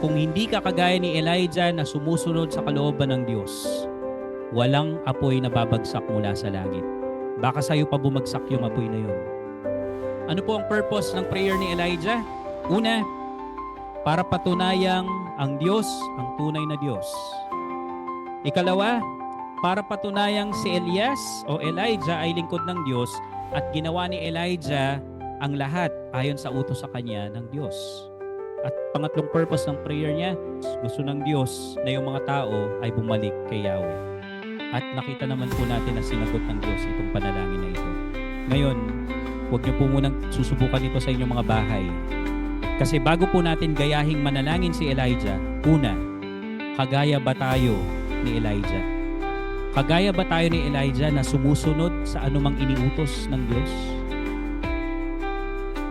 kung hindi ka kagaya ni Elijah na sumusunod sa kalooban ng Diyos, walang apoy na babagsak mula sa langit. Baka sa'yo pa bumagsak yung apoy na yun. Ano po ang purpose ng prayer ni Elijah? Una, para patunayang ang Diyos ang tunay na Diyos. Ikalawa, para patunayang si Elias o Elijah ay lingkod ng Diyos at ginawa ni Elijah ang lahat ayon sa utos sa kanya ng Diyos. At pangatlong purpose ng prayer niya, gusto ng Diyos na yung mga tao ay bumalik kay Yahweh. At nakita naman po natin na sinagot ng Diyos itong panalangin na ito. Ngayon, huwag niyo po munang susubukan ito sa inyong mga bahay. Kasi bago po natin gayahing manalangin si Elijah, una, kagaya ba tayo ni Elijah? Kagaya ba tayo ni Elijah na sumusunod sa anumang iniutos ng Diyos?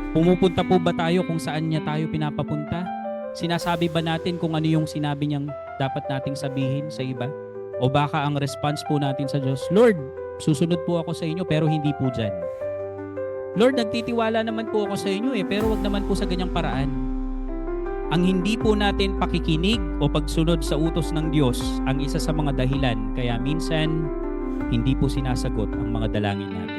Pumupunta po ba tayo kung saan niya tayo pinapapunta? Sinasabi ba natin kung ano yung sinabi niyang dapat nating sabihin sa iba? O baka ang response po natin sa Diyos, Lord, susunod po ako sa inyo pero hindi po dyan. Lord, nagtitiwala naman po ako sa inyo eh, pero wag naman po sa ganyang paraan. Ang hindi po natin pakikinig o pagsunod sa utos ng Diyos ang isa sa mga dahilan kaya minsan hindi po sinasagot ang mga dalangin natin.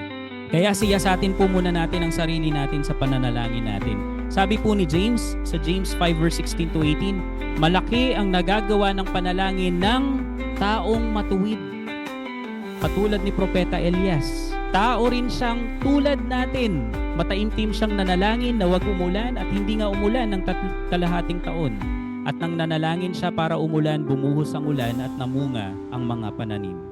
Kaya siyasatin po muna natin ang sarili natin sa pananalangin natin. Sabi po ni James sa James 5 verse 16 to 18, malaki ang nagagawa ng panalangin ng taong matuwid. Katulad ni Propeta Elias. Tao rin siyang tulad natin. Mataimtim siyang nanalangin na wag umulan at hindi nga umulan ng tat- kalahating taon. At nang nanalangin siya para umulan, bumuhos ang ulan at namunga ang mga pananim.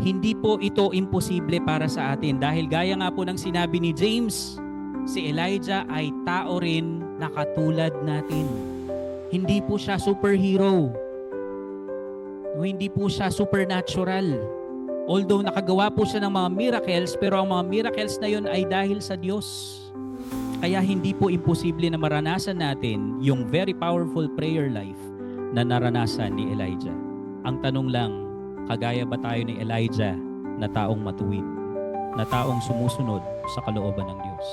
Hindi po ito imposible para sa atin dahil gaya nga po ng sinabi ni James, si Elijah ay tao rin na katulad natin. Hindi po siya superhero. No, hindi po siya supernatural. Although nakagawa po siya ng mga miracles, pero ang mga miracles na yun ay dahil sa Diyos. Kaya hindi po imposible na maranasan natin yung very powerful prayer life na naranasan ni Elijah. Ang tanong lang, kagaya ba tayo ni Elijah na taong matuwid, na taong sumusunod sa kalooban ng Diyos?